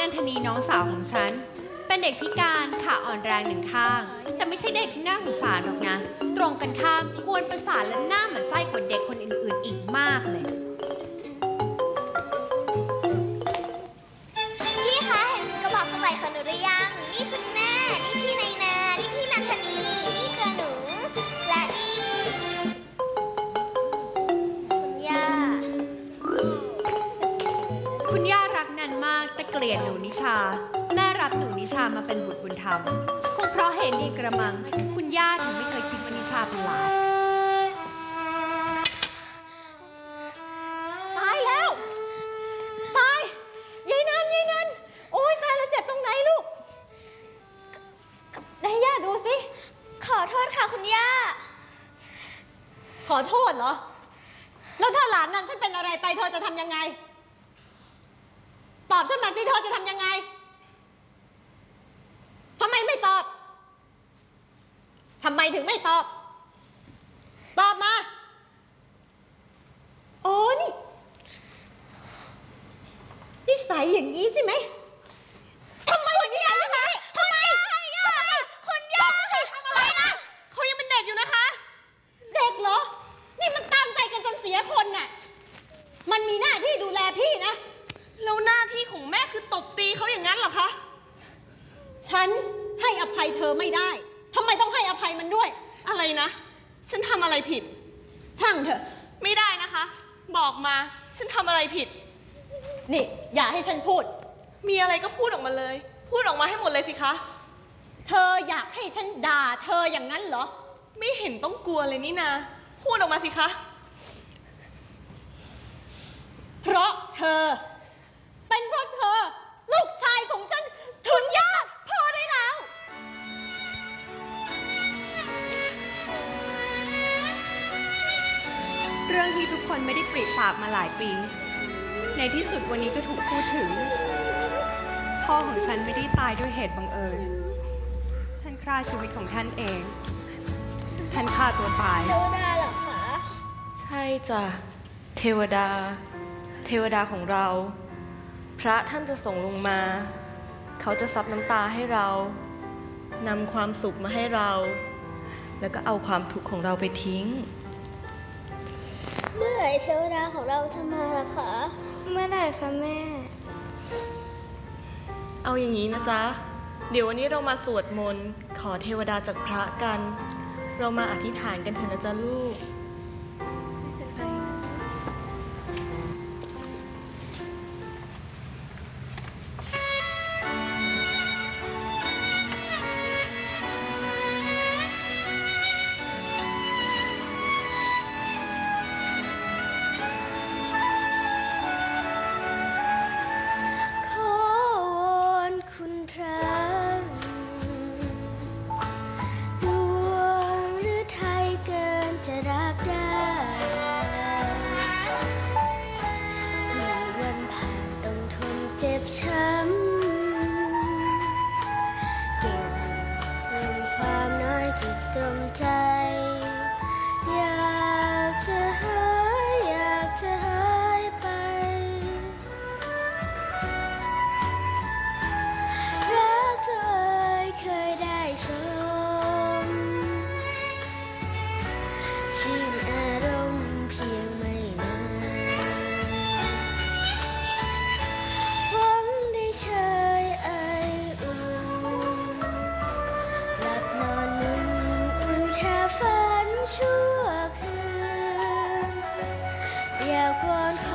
นันทนีน้องสาวของฉัน เป็นเด็กพิการขาอ่อนแรงหนึ่งข้าง แต่ไม่ใช่เด็กที่น่าสงสารหรอกนะ ตรงกันข้ามกวนประสาทและหน้าเหมือนไส้กว่าเด็กคนอื่นๆ อีกมากเลยากแต่เกลียดหนูนิชา แม่รับหนูนิชามาเป็นบุตรบุญธรรม คงเพราะเหตุนี้กระมัง คุณย่าถึงไม่เคยคิดว่านิชาเป็นหลานตายแล้ว ตายยายนันยายนันโอ้ยตายแล้วเจ็บตรงไหนลูกไหนย่าดูสิ ขอโทษค่ะคุณย่า ขอโทษเหรอ แล้วถ้าหลานนั้นฉันเป็นอะไรไปเธอจะทำยังไง ตอบฉันมาสิเธอจะทำยังไงทำไมไม่ตอบทำไมถึงไม่ตอบ ตอบมา โอ้นี่นิสัยอย่างนี้ใช่ไหมทำไมถึงนิสัยอย่างนี้ทำไมทำไมคุณย่าทำอะไรนะเขายังเป็นเด็กอยู่นะคะ เด็กเหรอ นี่มันตามใจกันจนเสียคนน่ะ มันมีหน้าที่ดูแลพี่นะ แล้วหน้าที่ของแม่คือตบตีเขาอย่างนั้นเหรอคะ ฉันให้อภัยเธอไม่ได้ทำไมต้องให้อภัยมันด้วย อะไรนะ ฉันทำอะไรผิด ช่างเถอะ ไม่ได้นะคะ บอกมา ฉันทำอะไรผิด นี่ อย่าให้ฉันพูด มีอะไรก็พูดออกมาเลย พูดออกมาให้หมดเลยสิคะ เธออยากให้ฉันด่าเธออย่างนั้นเหรอ ไม่เห็นต้องกลัวเลยนี่นา พูดออกมาสิคะ เพราะเธอ เป็นเพราะเธอ ลูกชายของฉัน ถึงยากพอได้แล้ว เรื่องที่ทุกคนไม่ได้ปริปากมาหลายปี ในที่สุดวันนี้ก็ถูกพูดถึง พ่อของฉันไม่ได้ตายด้วยเหตุบังเอิญ ท่านฆ่าชีวิตของท่านเอง ท่านฆ่าตัวตาย เทวดาเหรอคะ ใช่จ้ะ เทวดา เทวดาของเรา พระท่านจะส่งลงมา เขาจะซับน้ำตาให้เรานำความสุขมาให้เรา แล้วก็เอาความทุกข์ของเราไปทิ้ง เมื่อไหร่เทวดาของเราจะมาล่ะคะ เมื่อไหร่คะแม่ เอาอย่างนี้นะจ๊ะ เดี๋ยววันนี้เรามาสวดมนต์ขอเทวดาจากพระกัน เรามาอธิษฐานกันเถอะนะจ๊ะลูกไม่เป็นไร con